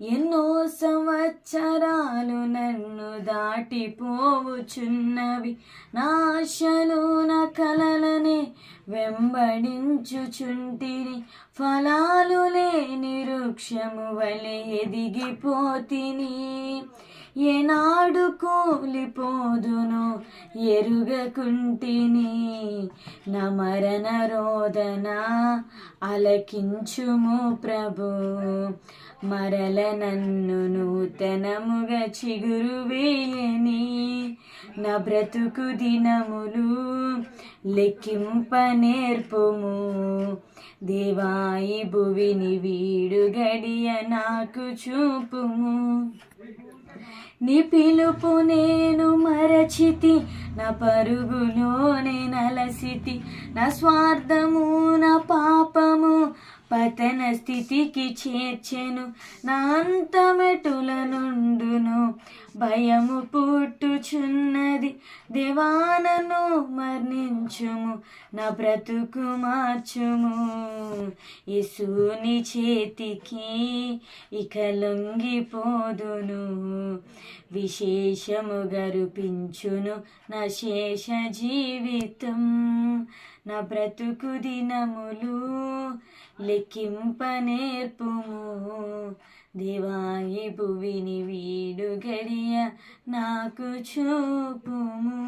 ఎన్నో సంవత్సరాలు నన్ను దాటిపోవుచున్నవి. నాశలు నా కలలనే వెంబడించుచుంటిని ఫలాలు లేని వృక్షము వలె ఎదిగిపోతిని. ఏనాడు కూలిపోదును ఎరుగకుంటిని. నమరణ రోదన అలకించుము ప్రభు. మరల నన్ను నూతనముగా చిగురు వేయని. నా బ్రతుకు దినములు లెక్కింప నేర్పుము దేవాయి భువిని వీడు గడియ నాకు చూపుము. నీ పిలుపు నేను మరచితి నా పరుగులోనే నలసితి నా స్వార్థము నా పాపము పతన స్థితికి చేర్చెను. నా అంతమెటుల నుండును భయము పుట్టుచున్నది దేవానను మరణించుము నా బ్రతుకు మార్చుము. యేసుని చేతికి ఇక లొంగిపోదును. విశేషము గరుపించును నా శేష జీవితం. నా బ్రతుకు దినములు లెక్కింప నేర్పుము. దివాయి భువిని వీడు గడియ నాకు చూపుము.